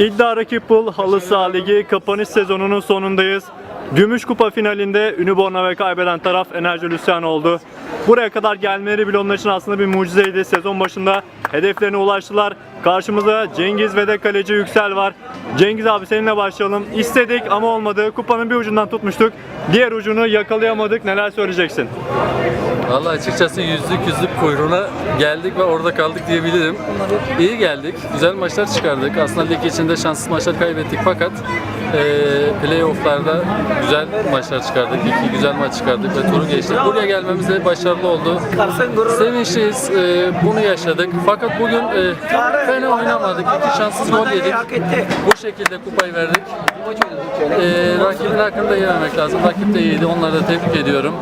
İddia Rakip Bul Halı Saha Ligi kapanış sezonunun sonundayız. Gümüş Kupa finalinde Ünüborna ve kaybeden taraf Enerji Lüsyan oldu. Buraya kadar gelmeleri bile onlar için aslında bir mucizeydi. Sezon başında hedeflerine ulaştılar. Karşımızda Cengiz ve de kaleci Yüksel var. Cengiz abi seninle başlayalım. İstedik ama olmadı. Kupanın bir ucundan tutmuştuk. Diğer ucunu yakalayamadık. Neler söyleyeceksin? Vallahi açıkçası yüzlük yüzlük kuyruğuna geldik ve orada kaldık diyebilirim. İyi geldik, güzel maçlar çıkardık. Aslında lig içinde şanssız maçlar kaybettik fakat eee playofflarda güzel maçlar çıkardık. İki güzel maç çıkardık ve turu geçtik. Buraya gelmemiz de başarılı oldu. Sevinçliyiz, eee, bunu yaşadık. Fakat bugün eee, fena oynamadık. İki şanssız gol yedik. Bu şekilde kupayı verdik. Eee rakibin hakkında yememek lazım. Rakip de iyiydi. Onları da tebrik ediyorum.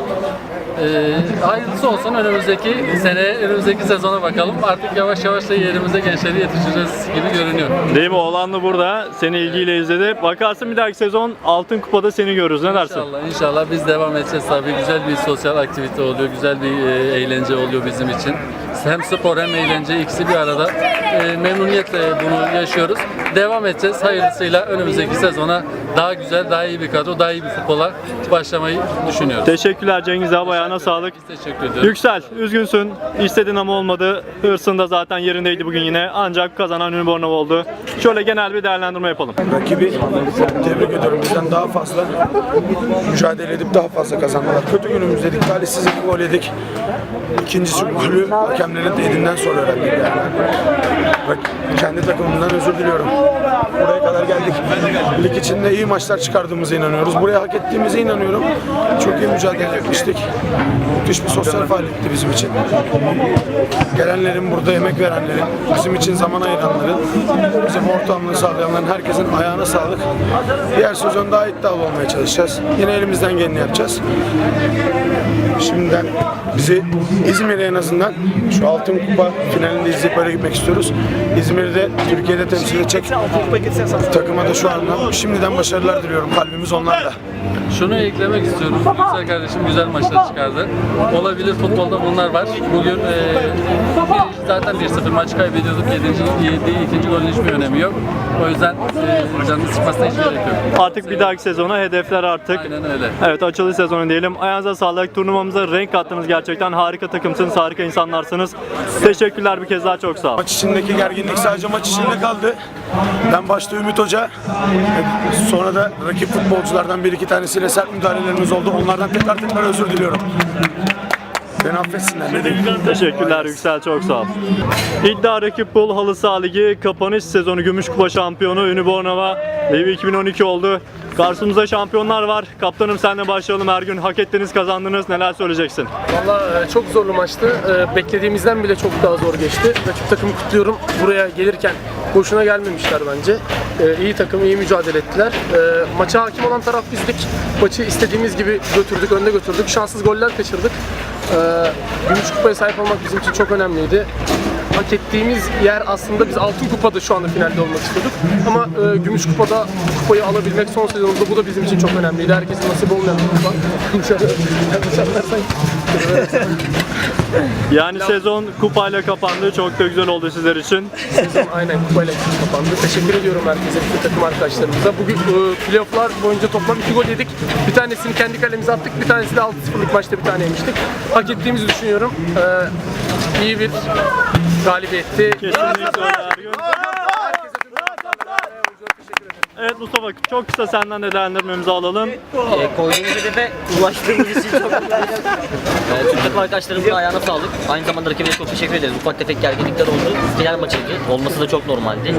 Ee, hayırlısı olsun önümüzdeki sene, önümüzdeki sezona bakalım. Artık yavaş yavaş da yerimize gençleri yetişeceğiz gibi görünüyor. Değil mi? Oğlanlı burada. Seni ilgiyle izledi. Bakarsın bir dahaki sezon Altın Kupa'da seni görürüz. Ne dersin? İnşallah, inşallah biz devam edeceğiz tabii. Güzel bir sosyal aktivite oluyor, güzel bir e, eğlence oluyor bizim için. Hem spor hem eğlence ikisi bir arada. E, memnuniyetle bunu yaşıyoruz. Devam edeceğiz. Hayırlısıyla önümüzdeki sezona daha güzel, daha iyi bir kadro, daha iyi bir futbola başlamayı düşünüyoruz. Teşekkürler Cengiz abi. Ayağına sağlık. Biz teşekkür ediyoruz. Yüksel, üzgünsün. İstedin ama olmadı. Hırsın da zaten yerindeydi bugün yine. Ancak kazanan Ünbornov oldu. Şöyle genel bir değerlendirme yapalım. rakibi tebrik ediyorum. Bizden daha fazla mücadele edip daha fazla kazandılar. Kötü günümüzdeydik. Talihsiz iki gol yedik. İkincisi golü hakemlerin dediğinden sonra öğrendik yani. Kendi takımımdan özür diliyorum. Buraya kadar geldik. Lig içinde iyi maçlar çıkardığımıza inanıyoruz. Buraya hak ettiğimize inanıyorum. Çok iyi mücadele etmiştik. Müthiş bir sosyal faaliyetti bizim için. Gelenlerin, burada emek verenlerin, bizim için zaman ayıranların, bize bu ortamını sağlayanların herkesin ayağına sağlık. Diğer sezon daha iddialı olmaya çalışacağız. Yine elimizden geleni yapacağız. Şimdiden bizi İzmir'e en azından şu Altın Kupa finalinde izleyip böyle gitmek istiyoruz. İzmir'de Türkiye'de temsil edecek takıma da şu anda şimdiden başarılar diliyorum. Kalbimiz onlarla. Şunu eklemek istiyorum. Yüksel kardeşim güzel maçlar çıkardı. Olabilir futbolda bunlar var. Bugün e, bir- zaten 1-0 maç kaybediyorduk. 7. yediği ikinci golün hiçbir önemi yok. O yüzden e, canını sıkmasına hiç gerek yok. Artık bir dahaki sezona hedefler artık. Aynen öyle. Evet açılış sezonu diyelim. Ayağınıza sağlık. Turnuvamıza renk kattınız gerçekten. Harika takımsınız, harika insanlarsınız. Teşekkürler bir kez daha çok sağ ol. Maç içindeki gerginlik sadece maç içinde kaldı. Ben başta Ümit Hoca, sonra da rakip futbolculardan bir iki tanesiyle sert müdahalelerimiz oldu. Onlardan tekrar tekrar özür diliyorum. Beni affetsinler ne diyeyim. Teşekkürler Yüksel çok sağ ol. İddia Rakip Bul Halı Saha Ligi kapanış sezonu Gümüş Kupa şampiyonu Ünübornova Levi 2012 oldu. Karşımızda şampiyonlar var. Kaptanım senle başlayalım. Her gün hak ettiniz, kazandınız. Neler söyleyeceksin? Valla e, çok zorlu maçtı. E, Beklediğimizden bile çok daha zor geçti. Rakip takımı kutluyorum. Buraya gelirken boşuna gelmemişler bence. E, İyi takım, iyi mücadele ettiler. Maça hakim olan taraf bizdik. Maçı istediğimiz gibi götürdük, önde götürdük. Şanssız goller kaçırdık. Gümüş kupaya sahip olmak bizim için çok önemliydi. Hak ettiğimiz yer aslında biz altın kupada şu anda finalde olmak istiyorduk. Ama e, gümüş kupada kupayı alabilmek son sezonumuzda bu da bizim için çok önemliydi. Herkesin nasip olmayan bir kupa. Yani sezon kupayla kapandı. Çok da güzel oldu sizler için. Sezon aynen kupayla kapandı. Teşekkür ediyorum herkese, bütün takım arkadaşlarımıza. Bugün e, playofflar boyunca toplam 2 gol yedik. Bir tanesini kendi kalemize attık, bir tanesi de 6-0'lık maçta bir tane yemiştik. Hak ettiğimizi düşünüyorum. E, iyi bir galibiyetti. Kesinlikle öyle her gün. Evet Mustafa çok kısa senden de değerlendirmemizi alalım. E, koyduğumuz hedefe ulaştığımız için çok mutluyuz. E, tüm takım arkadaşlarımızın ayağına sağlık. Aynı zamanda rakibe çok teşekkür ederiz. Ufak tefek gerginlikler oldu. Final maçıydı. Olması da çok normaldi.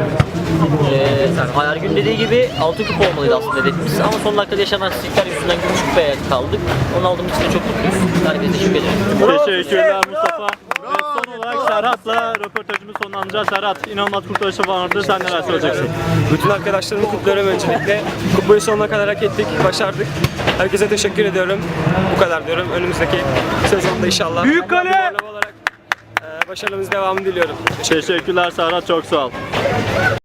E, Ayar gün dediği gibi altın kupa olmalıydı aslında hedefimiz. Ama son dakikada yaşanan aksilikler yüzünden gümüş kupaya kaldık. Onu aldığımız için de çok mutluyuz. Herkese teşekkür ederim. Teşekkürler Mustafa. Serhat'la röportajımız sonlanacak. Serhat inanılmaz kurtarışı vardı. Sen neler söyleyeceksin? Bütün arkadaşlarımı kutluyorum öncelikle. Kupayı sonuna kadar hak ettik, başardık. Herkese teşekkür ediyorum. Bu kadar diyorum. Önümüzdeki sezonda inşallah. Büyük kale! e, başarımız devamını diliyorum. Teşekkürler Serhat çok sağ ol.